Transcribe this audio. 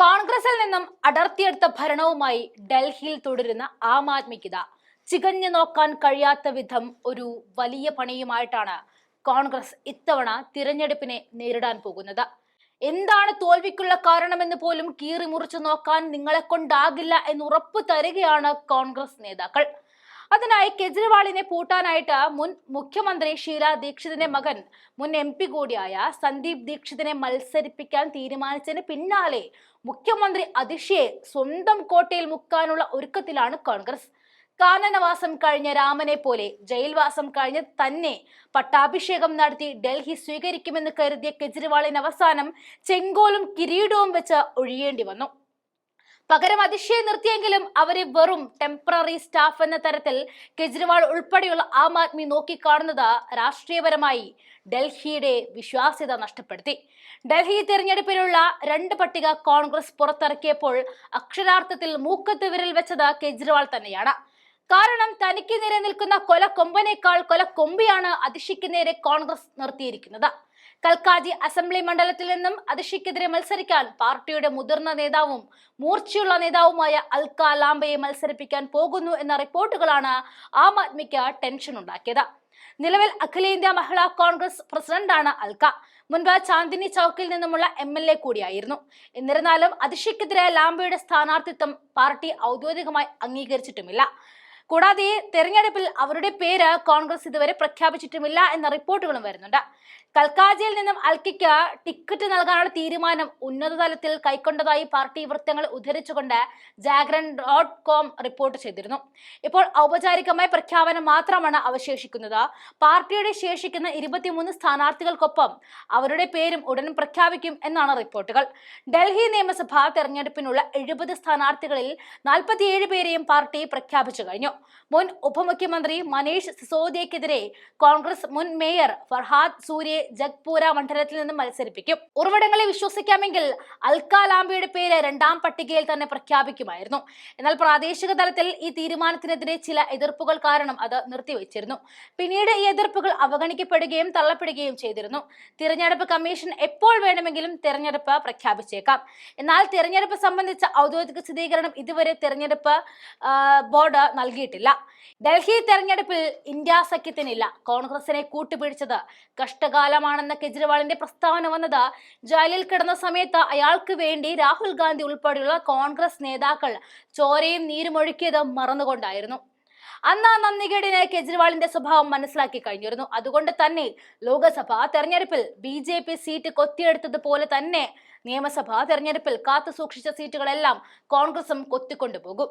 കോൺഗ്രസിൽ നിന്നും അടർത്തിയെടുത്ത ഭരണവുമായി ഡൽഹിയിൽ തുടരുന്ന ആം ആദ്മിക്കിത. ചികഞ്ഞു നോക്കാൻ കഴിയാത്ത വിധം ഒരു വലിയ പണിയുമായിട്ടാണ് കോൺഗ്രസ് ഇത്തവണ തിരഞ്ഞെടുപ്പിനെ നേരിടാൻ പോകുന്നത്. എന്താണ് തോൽവിക്കുള്ള കാരണമെന്ന് പോലും കീറി മുറിച്ചു നോക്കാൻ നിങ്ങളെ കൊണ്ടാകില്ല എന്ന് ഉറപ്പു തരികയാണ് കോൺഗ്രസ് നേതാക്കൾ. അതിനായി കെജ്രിവാളിനെ പൂട്ടാനായിട്ട് മുൻ മുഖ്യമന്ത്രി ഷീല ദീക്ഷിതിന്റെ മകൻ മുൻ എം പി കൂടിയായ സന്ദീപ് ദീക്ഷിതിനെ മത്സരിപ്പിക്കാൻ തീരുമാനിച്ചതിന് പിന്നാലെ മുഖ്യമന്ത്രി അതിഷിയെ സ്വന്തം കോട്ടയിൽ മുക്കാനുള്ള ഒരുക്കത്തിലാണ് കോൺഗ്രസ്. കാനനവാസം കഴിഞ്ഞ രാമനെ പോലെ ജയിൽവാസം കഴിഞ്ഞ് തന്നെ പട്ടാഭിഷേകം നടത്തി ഡൽഹി സ്വീകരിക്കുമെന്ന് കരുതിയ കെജ്രിവാളിന് അവസാനം ചെങ്കോലും കിരീടവും വെച്ച് ഒഴിയേണ്ടി വന്നു. പകരം അതിശയെ നിർത്തിയെങ്കിലും അവരെ വെറും ടെമ്പററി സ്റ്റാഫ് എന്ന തരത്തിൽ കെജ്രിവാൾ ഉൾപ്പെടെയുള്ള ആം ആദ്മി നോക്കിക്കാണുന്നത് രാഷ്ട്രീയപരമായി ഡൽഹിയുടെ വിശ്വാസ്യത നഷ്ടപ്പെടുത്തി. ഡൽഹി തെരഞ്ഞെടുപ്പിലുള്ള രണ്ട് പട്ടിക കോൺഗ്രസ് പുറത്തിറക്കിയപ്പോൾ അക്ഷരാർത്ഥത്തിൽ മൂക്കത്ത് വിരൽ വെച്ചത് കെജ്രിവാൾ തന്നെയാണ്. കാരണം തനിക്ക് നേരെ നിൽക്കുന്ന കൊലക്കൊമ്പനേക്കാൾ കൊലക്കൊമ്പിയാണ് അതിശയ്ക്ക് നേരെ കോൺഗ്രസ് നിർത്തിയിരിക്കുന്നത്. കൽക്കാജി അസംബ്ലി മണ്ഡലത്തിൽ നിന്നും അതിഷിക്കെതിരെ മത്സരിക്കാൻ പാർട്ടിയുടെ മുതിർന്ന നേതാവും മൂർച്ചയുള്ള നേതാവുമായ അൽക്ക ലാംബയെ മത്സരിപ്പിക്കാൻ പോകുന്നു എന്ന റിപ്പോർട്ടുകളാണ് ആം ആദ്മിക്ക് ടെൻഷൻ ഉണ്ടാക്കിയത്. നിലവിൽ അഖിലേന്ത്യാ മഹിളാ കോൺഗ്രസ് പ്രസിഡന്റാണ് അൽക്ക. മുൻപ് ചാന്ദിനി ചൌക്കിൽ നിന്നുമുള്ള എം എൽ എ കൂടിയായിരുന്നു. എന്നിരുന്നാലും അതിഷയ്ക്കെതിരെ ലാംബയുടെ സ്ഥാനാർത്ഥിത്വം പാർട്ടി ഔദ്യോഗികമായി അംഗീകരിച്ചിട്ടുമില്ല. കൂടാതെ തെരഞ്ഞെടുപ്പിൽ അവരുടെ പേര് കോൺഗ്രസ് ഇതുവരെ പ്രഖ്യാപിച്ചിട്ടുമില്ല എന്ന റിപ്പോർട്ടുകളും വരുന്നുണ്ട്. കൽക്കാജിയിൽ നിന്നും അൽക്കിക്ക് ടിക്കറ്റ് നൽകാനുള്ള തീരുമാനം ഉന്നതതലത്തിൽ കൈക്കൊണ്ടതായി പാർട്ടി വൃത്തങ്ങൾ ഉദ്ധരിച്ചുകൊണ്ട് ജാഗ്രൻ ഡോട്ട് കോം റിപ്പോർട്ട് ചെയ്തിരുന്നു. ഇപ്പോൾ ഔപചാരികമായ പ്രഖ്യാപനം മാത്രമാണ് അവശേഷിക്കുന്നത്. പാർട്ടിയുടെ ശേഷിക്കുന്ന ഇരുപത്തിമൂന്ന് സ്ഥാനാർത്ഥികൾക്കൊപ്പം അവരുടെ പേരും ഉടൻ പ്രഖ്യാപിക്കും എന്നാണ് റിപ്പോർട്ടുകൾ. ഡൽഹി നിയമസഭാ തെരഞ്ഞെടുപ്പിനുള്ള എഴുപത് സ്ഥാനാർത്ഥികളിൽ നാൽപ്പത്തിയേഴ് പേരെയും പാർട്ടി പ്രഖ്യാപിച്ചു കഴിഞ്ഞു. മുൻ ഉപമുഖ്യമന്ത്രി മനീഷ് സിസോദിയക്കെതിരെ കോൺഗ്രസ് മുൻ മേയർ ഫർഹാദ് സൂര്യെ ജഗ്പൂര മണ്ഡലത്തിൽ നിന്ന് മത്സരിപ്പിക്കും. ഉറവിടങ്ങളെ വിശ്വസിക്കാമെങ്കിൽ അൽക്കാലാംബിയുടെ പേര് രണ്ടാം പട്ടികയിൽ തന്നെ പ്രഖ്യാപിക്കുമായിരുന്നു. എന്നാൽ പ്രാദേശിക തലത്തിൽ ഈ തീരുമാനത്തിനെതിരെ ചില എതിർപ്പുകൾ കാരണം അത് നിർത്തിവെച്ചിരുന്നു. പിന്നീട് ഈ എതിർപ്പുകൾ അവഗണിക്കപ്പെടുകയും തള്ളപ്പെടുകയും ചെയ്തിരുന്നു. തിരഞ്ഞെടുപ്പ് കമ്മീഷൻ എപ്പോൾ വേണമെങ്കിലും തിരഞ്ഞെടുപ്പ് പ്രഖ്യാപിച്ചേക്കാം. എന്നാൽ തിരഞ്ഞെടുപ്പ് സംബന്ധിച്ച ഔദ്യോഗിക സ്ഥിരീകരണം ഇതുവരെ തിരഞ്ഞെടുപ്പ് ബോർഡ് ബോർഡ് നൽകിയിട്ടില്ല ഡൽഹി തെരഞ്ഞെടുപ്പിൽ ഇന്ത്യ സഖ്യത്തിനില്ല. കോൺഗ്രസിനെ കൂട്ടുപിടിച്ചത് കഷ്ടകാലമാണെന്ന കെജ്രിവാളിന്റെ പ്രസ്താവന വന്നത് ജയിലിൽ കിടന്ന സമയത്ത് അയാൾക്ക് വേണ്ടി രാഹുൽ ഗാന്ധി ഉൾപ്പെടെയുള്ള കോൺഗ്രസ് നേതാക്കൾ ചോരയും നീരുമൊഴുക്കിയത് മറന്നുകൊണ്ടായിരുന്നു. അന്ന് നന്ദികേടിന് കെജ്രിവാളിന്റെ സ്വഭാവം മനസ്സിലാക്കി കഴിഞ്ഞിരുന്നു. അതുകൊണ്ട് തന്നെ ലോക്സഭ തെരഞ്ഞെടുപ്പിൽ ബി ജെ പി സീറ്റ് കൊത്തിയെടുത്തതുപോലെ തന്നെ നിയമസഭാ തെരഞ്ഞെടുപ്പിൽ കാത്തു സൂക്ഷിച്ച സീറ്റുകളെല്ലാം കോൺഗ്രസും കൊത്തിക്കൊണ്ടുപോകും.